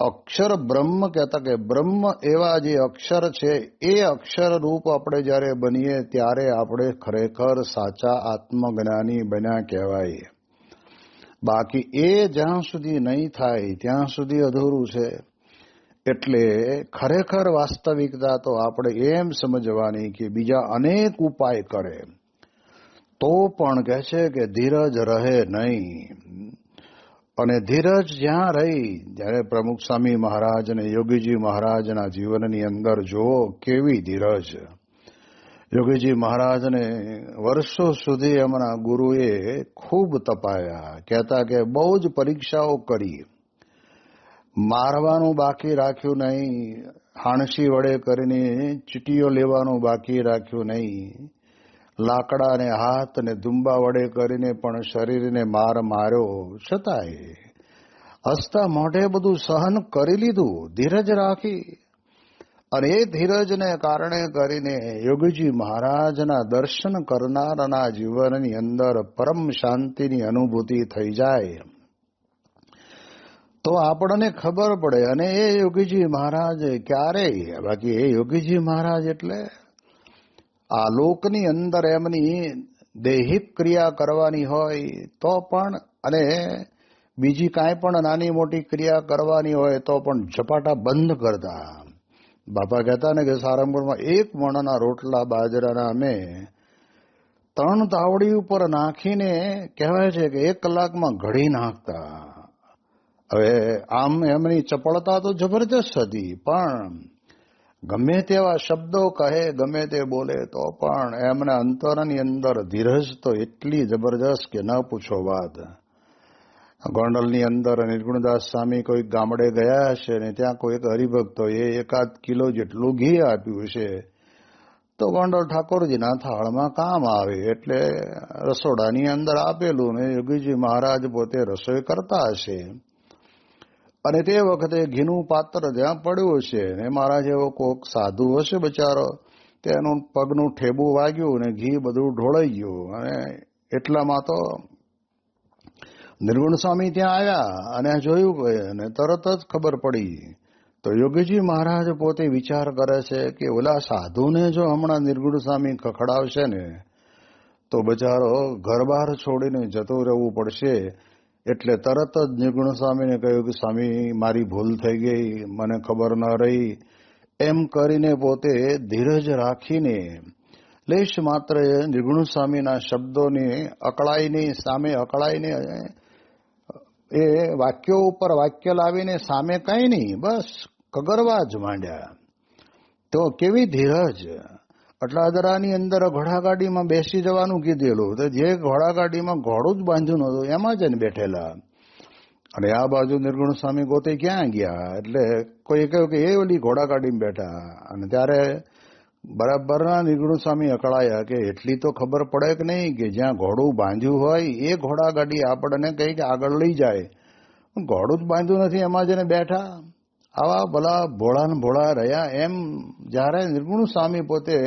અક્ષર બ્રહ્મ કહેતા કે બ્રહ્મ એવા જે અક્ષર છે, એ અક્ષર રૂપ આપણે જ્યારે બનીએ ત્યારે આપણે ખરેખર સાચા આત્મજ્ઞાની બન્યા કહેવાય. બાકી એ જ્યાં સુધી નહીં થાય, ત્યાં સુધી અધૂરું છે. એટલે ખરેખર વાસ્તવિકતા તો આપણે એમ સમજવાની કે બીજા અનેક ઉપાય કરે. તો પણ કહે છે કે ધીરજ રહે નહીં. અને ધીરજ જ્યાં રહી, જ્યારે પ્રમુખ સ્વામી મહારાજ અને યોગીજી મહારાજના જીવનની અંદર જુઓ કેવી ધીરજ. યોગીજી મહારાજને વર્ષો સુધી એમના ગુરુએ ખૂબ તપાયા, કહેતા કે બહુ જ પરીક્ષાઓ કરી. મારવાનું બાકી રાખ્યું નહીં હાણસી વડે કરીને ચીટીઓ લેવાનું બાકી રાખ્યું નહીં. લાકડાને હાથ અને ધુંબા વડે કરીને પણ શરીરને માર માર્યો છતાંય. હસતા મોઢે બધું સહન કરી લીધું, ધીરજ રાખી. અને એ ધીરજને કારણે કરીને યોગીજી મહારાજના દર્શન કરનારના જીવનની અંદર પરમ શાંતિની અનુભૂતિ થઈ જાય. તો આપણને ખબર પડે, અને એ યોગીજી મહારાજ ક્યારેય, બાકી એ યોગીજી મહારાજ એટલે આ લોકની અંદર એમની દૈહિક ક્રિયા કરવાની હોય તો પણ, અને બીજી કાંઈ પણ નાની મોટી ક્રિયા કરવાની હોય તો પણ ઝપાટા બંધ કરતા. બાપા કહેતા ને કે સારંગપુરમાં એક મણના રોટલા બાજરાના અમે ત્રણ તાવડી ઉપર નાખીને કહેવાય છે કે એક કલાકમાં ઘડી નાખતા. હવે આમ એમની ચપળતા તો જબરજસ્ત હતી, પણ ગમે તેવા શબ્દો કહે, ગમે તે બોલે, તો પણ એમને અંતરની અંદર ધીરજ તો એટલી જબરજસ્ત કે ન પૂછો વાત. ગોંડલની અંદર નિર્ગુણદાસ સ્વામી કોઈક ગામડે ગયા હશે ને ત્યાં કોઈક હરિભક્તોએ એકાદ કિલો જેટલું ઘી આપ્યું છે તો ગોંડલ ઠાકોરજીના થાળમાં કામ આવે એટલે રસોડાની અંદર આપેલું ને યોગીજી મહારાજ પોતે રસોઈ કરતા હશે. અને તે વખતે ઘીનું પાત્ર ત્યાં પડ્યું હશે ને મારા જેવો કોક સાધુ હશે બચારો, તેનું પગનું ઠેબું વાગ્યું ને ઘી બધું ઢોળાઈ ગયું અને એટલામાં તો નિર્ગુણ સ્વામી ત્યાં આવ્યા અને જોયું અને તરત જ ખબર પડી. તો યોગીજી મહારાજ પોતે વિચાર કરે છે કે ઓલા સાધુને જો હમણાં નિર્ગુણ સ્વામી ખખડાવશે ને, તો બચારો ઘર બહાર છોડીને જતું રહેવું પડશે એટલે તરત જ નિર્ગુણ સ્વામીને કહ્યું કે, સ્વામી, મારી ભૂલ થઈ ગઈ, મને ખબર ન રહી. એમ કરીને પોતે ધીરજ રાખીને લેશ માત્ર નિર્ગુણ સ્વામીના શબ્દોની અકળાઈની, સામે અકળાઈને, એ વાક્યો ઉપર વાક્ય લાવીને સામે કઈ નહીં, બસ કગરવા જ માંડ્યા. તો કેવી ધીરજ? અટલાદરાની અંદર ઘોડાગાડીમાં બેસી જવાનું કીધેલું તો જે ઘોડાગાડીમાં ઘોડું જ બાંધ્યું નતું એમાં જ બેઠેલા. અને આ બાજુ નિર્ગુણ સ્વામી ગોતે ક્યાં ગયા? એટલે કોઈ કહ્યું કે એ ઓલી ઘોડાગાડીમાં બેઠા. અને ત્યારે બરાબરના નિર્ગુણ સ્વામી અકળાયા કે એટલી તો ખબર પડે કે નહીં કે જ્યાં ઘોડું બાંધ્યું હોય, એ ઘોડાગાડી આપણને કંઈક આગળ લઈ જાય. ઘોડું જ બાંધ્યું નથી, એમાં જઈને બેઠા. આવા ભલા ભોળા ને ભોળા રહ્યા એમ જ્યારે નિર્ગુણ સ્વામી પોતે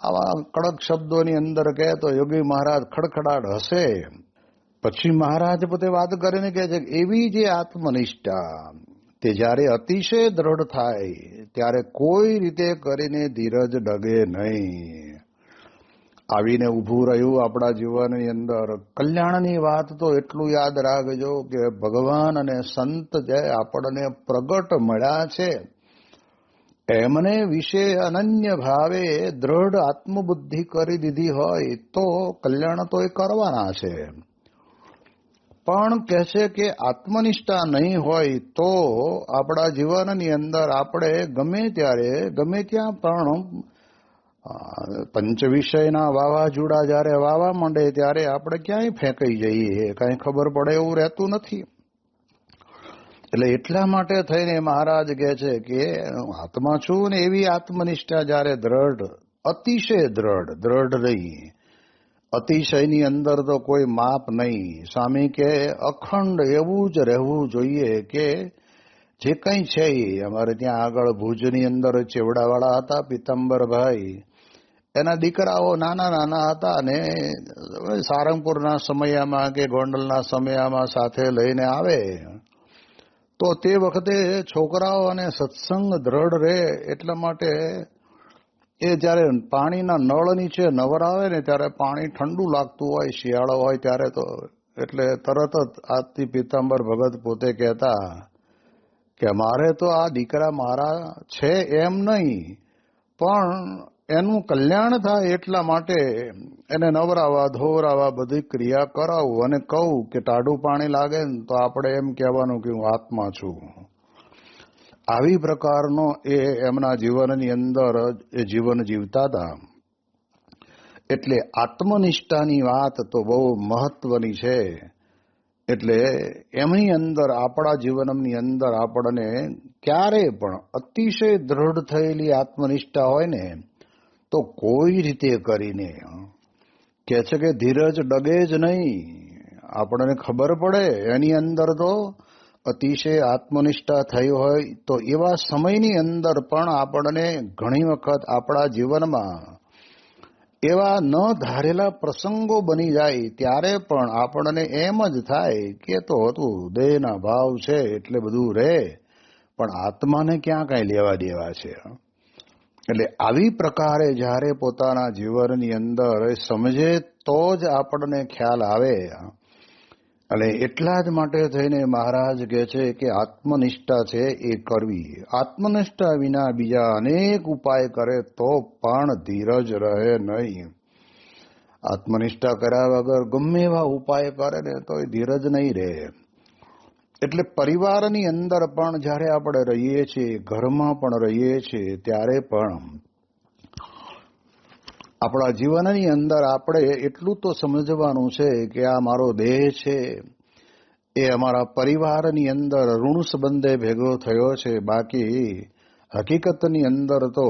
આવા કડક શબ્દોની અંદર કહે તો યોગી મહારાજ ખડખડાટ હશે પછી મહારાજ પોતે વાત કરીને કહે છે એવી જે આત્મનિષ્ઠા તે જ્યારે અતિશય દ્રઢ થાય, ત્યારે કોઈ રીતે કરીને ધીરજ ડગે નહીં. આવીને ઊભું રહ્યું આપણા જીવનની અંદર. કલ્યાણની વાત તો એટલું યાદ રાખજો કે ભગવાન અને સંત જે આપણને પ્રગટ મળ્યા છે, એમને વિશે અનન્ય ભાવે દ્રઢ આત્મબુદ્ધિ કરી દીધી હોય તો કલ્યાણ તો એ કરવાના છે. પણ કહે કે આત્મનિષ્ઠા નહીં હોય તો આપણા જીવનની અંદર આપણે ગમે ત્યારે, ગમે ત્યાં પણ પંચ વિષયના વાવાઝોડા જ્યારે વાવા માંડે ત્યારે આપણે ક્યાંય ફેંકાઈ જઈએ, કાંઈ ખબર પડે એવું રહેતું નથી. એટલે એટલા માટે થઈને મહારાજ કહે છે કે, હું આત્મા છું ને એવી આત્મનિષ્ઠા જ્યારે દ્રઢ, અતિશય દ્રઢ દ્રઢ રહી. અતિશયની અંદર તો કોઈ માપ નહીં. સ્વામી કે, અખંડ એવું જ રહેવું જોઈએ કે, જે કંઈ છે એ. અમારે ત્યાં આગળ ભુજની અંદર ચેવડાવાળા હતા પિત્તંબરભાઈ એના દીકરાઓ નાના નાના હતા અને સારંગપુરના સમયમાં કે ગોંડલના સમયમાં સાથે લઈને આવે, તો તે વખતે છોકરાઓ અને સત્સંગ દ્રઢ રહે એટલા માટે એ જ્યારે પાણીના નળ નીચે નવરાવે ને ત્યારે પાણી ઠંડુ લાગતું હોય, શિયાળો હોય ત્યારે તો એટલે તરત જ આજથી પીતાંબર ભગત પોતે કહેતા કે મારે તો આ દીકરા મારા છે એમ નહીં, પણ એનું કલ્યાણ થાય એટલા માટે એને નવરાવા, ધોવરાવા બધી ક્રિયા કરાવું અને કહું કે ટાઢું પાણી લાગે ને તો આપણે એમ કહેવાનું કે હું આત્મા છું. આવી પ્રકારનો એ એમના જીવનની અંદર એ જીવન જીવતા હતા. એટલે આત્મનિષ્ઠાની વાત તો બહુ મહત્વની છે. એટલે એમની અંદર, આપણા જીવનની અંદર આપણને ક્યારે પણ અતિશય દ્રઢ થયેલી આત્મનિષ્ઠા હોય ને તો કોઈ રીતે કરીને કે છે કે ધીરજ ડગે જ નહીં. આપણને ખબર પડે, એની અંદર તો અતિશય આત્મનિષ્ઠા થઈ હોય તો એવા સમયની અંદર પણ આપણને ઘણી વખત આપણા જીવનમાં એવા ન ધારેલા પ્રસંગો બની જાય ત્યારે પણ આપણને એમ જ થાય કે તો હતું, દેહના ભાવ છે એટલે બધું રહે. પણ આત્માને ક્યાં કાંઈ લેવા દેવા છે? એટલે આવી પ્રકારે જ્યારે પોતાના જીવનની અંદર સમજે તો જ આપણને ખ્યાલ આવે. અને એટલા જ માટે થઈને મહારાજ કહે છે કે આત્મનિષ્ઠા છે એ કરવી. આત્મનિષ્ઠા વિના બીજા અનેક ઉપાય કરે તો પણ ધીરજ રહે નહીં. આત્મનિષ્ઠા કર્યા વગર ગમે એવા ઉપાય કરે ને તો એ ધીરજ નહીં રહે. એટલે પરિવારની અંદર પણ જ્યારે આપણે રહીએ છીએ, ઘરમાં પણ રહીએ છીએ, ત્યારે પણ આપણા જીવનની અંદર આપણે એટલું તો સમજવાનું છે કે આ મારો દેહ છે. એ અમારા પરિવારની અંદર ઋણ સંબંધે ભેગો થયો છે. બાકી હકીકતની અંદર તો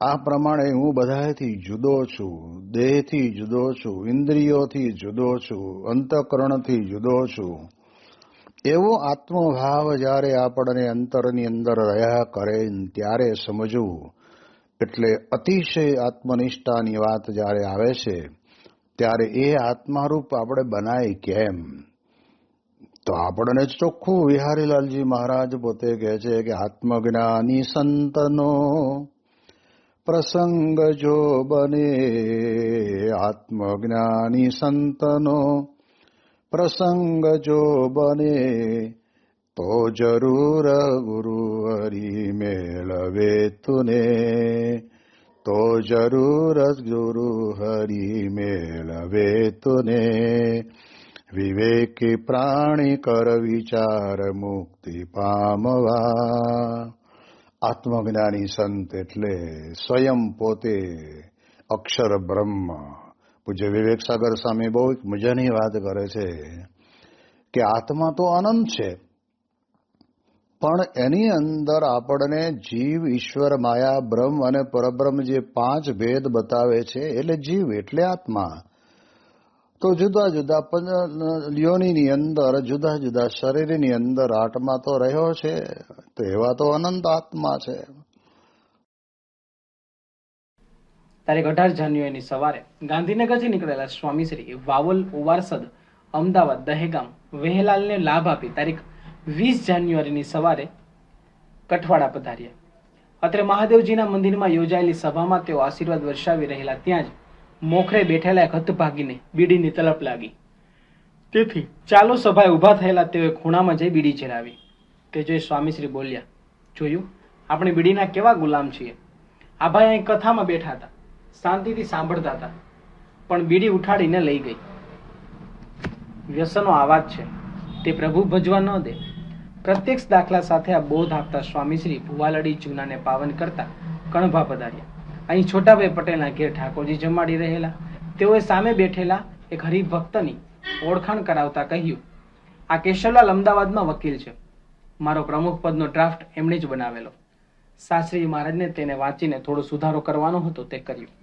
આ પ્રમાણે હું બધાથી જુદો છું. દેહથી જુદો છું. ઇન્દ્રિયોથી જુદો છું. અંતકરણથી જુદો છું. એવો આત્મભાવ જ્યારે આપણને અંતરની અંદર રહ્યા કરે ત્યારે સમજવું એટલે અતિશય આત્મનિષ્ઠાની વાત જ્યારે આવે છે, ત્યારે એ આત્મારૂપ આપણે બનાય કેમ? તો આપણને ચોખ્ખું વિહારીલાલજી મહારાજ પોતે કહે છે કે આત્મજ્ઞાની સંતનો પ્રસંગ જો બને, આત્મજ્ઞાની સંતનો પ્રસંગ જો બને તો જરૂર ગુરુ હરી મેળવે તુને. તો જરૂર ગુરુ હરી મેળવે તુને. વિવેકી પ્રાણી કર વિચાર મુક્તિ પામવા. આત્મજ્ઞાની સંત એટલે સ્વયં પોતે અક્ષર બ્રહ્મ પૂજ્ય વિવેક સાગર સ્વામી બહુ મજાની વાત કરે છે કે આત્મા તો અનંત છે, પણ એની અંદર આપણને જીવ, ઈશ્વર, માયા, બ્રહ્મ અને પરબ્રહ્મ જે પાંચ ભેદ બતાવે છે, એટલે જીવ એટલે આત્મા. તો જુદા જુદા યોનીની અંદર, જુદા જુદા શરીરની અંદર આત્મા તો રહ્યો છે, તો એવા તો અનંત આત્મા છે. તારીખ અઢાર જાન્યુઆરીની સવારે ગાંધીનગરથી નીકળેલા સ્વામીશ્રી વાવલ ઉવારસદ, અમદાવાદ, દહેગામ, વહેલાલને લાભ આપી તારીખ વીસ જાન્યુઆરીની સવારે કઠવાડા પધાર્યા. અત્રે મહાદેવજીના મંદિરમાં યોજાયેલી સભામાં તેઓ આશીર્વાદ વર્ષાવી રહેલા ત્યાં જ મોખરે બેઠેલા એક હતભાગીને બીડીની તલપ લાગી. તેથી ચાલો સભાએ ઊભા થયેલા તેઓએ ખૂણામાં જઈ બીડી ચડાવી. તે જોઈ સ્વામીશ્રી બોલ્યા, જોયું, આપણે બીડીના કેવા ગુલામ છીએ? આ ભાઈ અહીં કથામાં બેઠા હતા. શાંતિથી સાંભળતા હતા. પણ બીડી ઉઠાડીને લઈ ગઈ. વ્યસનો આવા જ છે. તે પ્રભુ ભજવા ન દે. પ્રત્યક્ષ દાખલા સાથે આ બોધ આપતા સ્વામીશ્રી ભુવાલડી જૂનાને પાવન કરતા કણભા પધાર્યા. અહીં છોટાભાઈ પટેલના ઘેર ઠાકોરજી જમાડી રહેલા. તેઓએ સામે બેઠેલા એક હરિભક્તની ઓળખાણ કરાવતા કહ્યું, આ કેશવલાલ અમદાવાદમાં વકીલ છે. મારો પ્રમુખ પદનો ડ્રાફ્ટ એમણે જ બનાવેલો. શાસ્ત્રીજી મહારાજને તેને વાંચીને થોડો સુધારો કરવાનો હતો તે કર્યું.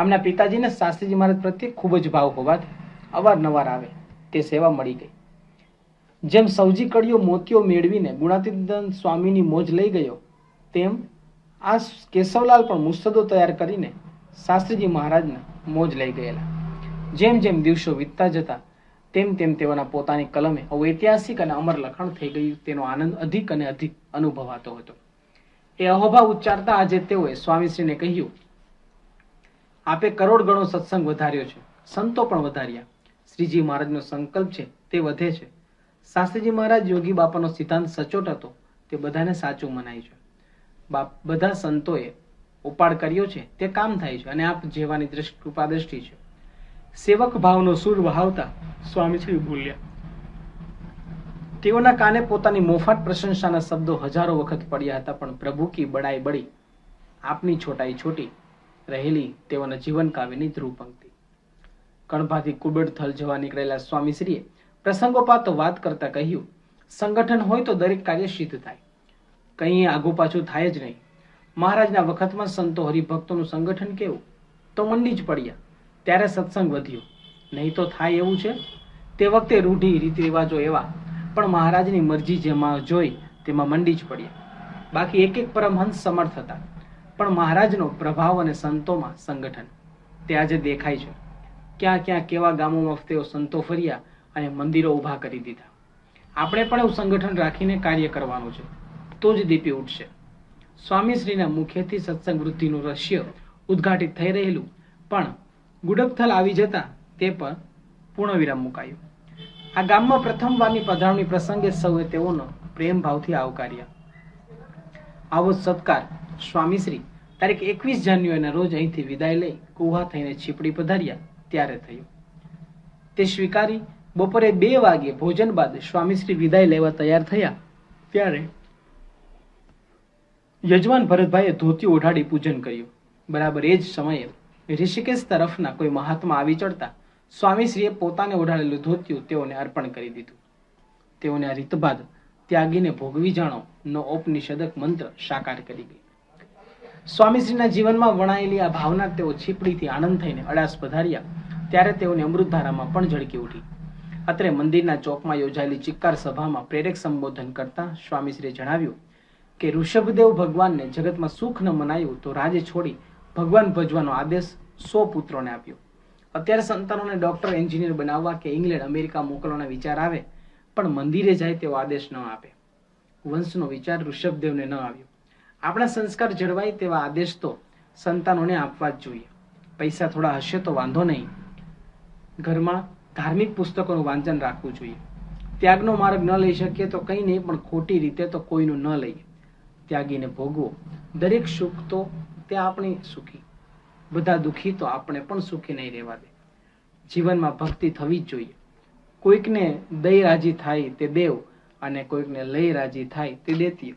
આમના પિતાજીને શાસ્ત્રીજી મહારાજ પ્રત્યે ખૂબ જ ભાવ હોવાથી અવારનવાર આવે. તે સેવા મળી ગઈ. જેમ સૌજી કડીઓ મોતીઓ મેળવીને ગુણાતીતાનંદ સ્વામીની મોજ લઈ ગયો, તેમ આ કેશવલાલ પણ મુસદ્દો તૈયાર કરીને શાસ્ત્રીજી મહારાજને મોજ લઈ ગયેલા. જેમ જેમ દિવસો વીતતા જતા, તેમ તેમ તેઓના પોતાની કલમે ઐતિહાસિક અને અમર લખાણ થઈ ગયું, તેનો આનંદ અધિક અને અધિક અનુભવાતો હતો. એ અહોભાવ ઉચ્ચારતા આજે તેઓએ સ્વામીશ્રીને કહ્યું આપે કરોડ ગણો સત્સંગ વધાર્યો છે. સંતો પણ વધાર્યા. શ્રીજી મહારાજનો સંકલ્પ છે, તે વધે છે. શાસ્ત્રીજી મહારાજ યોગી બાપાનો સિદ્ધાંત સચોટ હતો. તે બધાને સાચું મનાય છે. બાપ બધા સંતોએ ઉપાડ કર્યો છે, તે કામ થાય છે અને આપ જેવાની કૃપા દ્રષ્ટિ છે. સેવક ભાવનો સૂર વહાવતા સ્વામીશ્રી બોલ્યા તેઓના કાને પોતાની મોફાટ પ્રશંસાના શબ્દો હજારો વખત પડ્યા હતા, પણ પ્રભુ કી બડાઈ બળી. આપની છોટાઈ છોટી. રહેલી તેઓના જીવન કાવ્યની ધ્રુવ પંક્તિ કણભાથી કુબેડ થલ જવા નીકળેલા સ્વામીશ્રીએ પ્રસંગોપાત વાત કરતા કહ્યું, સંગઠન હોય તો દરેક કાર્ય સિદ્ધ થાય. કંઈ આગુ પાછું થાય જ નહીં. મહારાજના વખતમાં સંતો હરિભક્તોનું સંગઠન કેવું? તો મંડી જ પડ્યા. ત્યારે સત્સંગ વધ્યો. નહીં તો થાય એવું છે? તે વખતે રૂઢી રીતિ રિવાજો એવા, પણ મહારાજની મરજી જેમાં જોઈ તેમાં મંડી જ પડ્યા. બાકી એક એક પરમહંસ સમર્થ હતા. પણ મહારાજનો પ્રભાવ અને સંતોમાં સંગઠન. તે આજે દેખાય છે. ક્યાં ક્યાં કેવા ગામોમાં તેઓ સંતો ફર્યા અને મંદિરો ઊભા કરી દીધા. આપણે પણ એવું સંગઠન રાખીને કાર્ય કરવાનું છે. તો જ દીપી ઉઠશે. સ્વામીશ્રીના મુખેથી સત્સંગ વૃદ્ધિનું રહસ્ય ઉદ્ઘાટિત થઈ રહેલું, પણ ગુડકથલ આવી જતા તે પર પૂર્ણવિરામ મુકાયું. આ ગામમાં પ્રથમવારની પધરામણી પ્રસંગે સૌએ તેઓનો પ્રેમ ભાવથી આવકાર્યા. આવો સત્કાર સ્વામીશ્રી તારીખ એકવીસ જાન્યુઆરીના રોજ અહીંથી વિદાય લઈ કુવા થઈને છીપડી પધાર્યા. ત્યારે થયું. તે સ્વીકારી બપોરે બે વાગે ભોજન બાદ સ્વામીશ્રી વિદાય લેવા તૈયાર થયા. ત્યારે યજમાન ભરતભાઈએ ધોતી ઓઢાડી પૂજન કર્યું. બરાબર એ જ સમયે ઋષિકેશ તરફના કોઈ મહાત્મા આવી ચડતા સ્વામીશ્રીએ પોતાને ઓઢાડેલું ધોતિયું તેઓને અર્પણ કરી દીધું. તેઓને આ બાદ ત્યાગીને ભોગવી જાણો નો ઔપનિષદક મંત્ર સાકાર કરી ગઈ સ્વામીશ્રીના જીવનમાં વણાયેલી આ ભાવના તેઓ છીપડીથી આનંદ થઈને અડાસ પધાર્યા. ત્યારે તેઓની અમૃતધારામાં પણ ઝળકી ઉઠી. અત્રે મંદિરના ચોકમાં યોજાયેલી ચિક્કાર સભામાં પ્રેરક સંબોધન કરતા સ્વામીશ્રીએ જણાવ્યું કે ઋષભદેવ ભગવાનને જગતમાં સુખ ન મનાયું તો રાજે છોડી ભગવાન ભજવાનો આદેશ સો પુત્રોને આપ્યો. અત્યારે સંતાનોને ડોક્ટર, એન્જિનિયર બનાવવા કે ઇંગ્લેન્ડ, અમેરિકા મોકલવાનો વિચાર આવે, પણ મંદિરે જાય તેવો આદેશ ન આપે. વંશનો વિચાર ઋષભદેવને ન આવ્યો. આપણા સંસ્કાર જળવાય તેવા આદેશ તો સંતાનોને આપવા જ જોઈએ. પૈસા થોડા હશે તો વાંધો નહીં. ઘરમાં ધાર્મિક પુસ્તકોનું વાંચન રાખવું જોઈએ. ત્યાગનો માર્ગ ન લઈ શકીએ તો કંઈ નહીં, પણ ખોટી રીતે તો કોઈનું ન લઈએ. ત્યાગીને ભોગવો. દરેક સુખ તો તે આપણે સુખી. બધા દુઃખી તો આપણે પણ સુખી નહીં રહેવા દે. જીવનમાં ભક્તિ થવી જ જોઈએ. કોઈકને દઈ રાજી થાય તે દેવ અને કોઈકને લઈ રાજી થાય તે દેતીય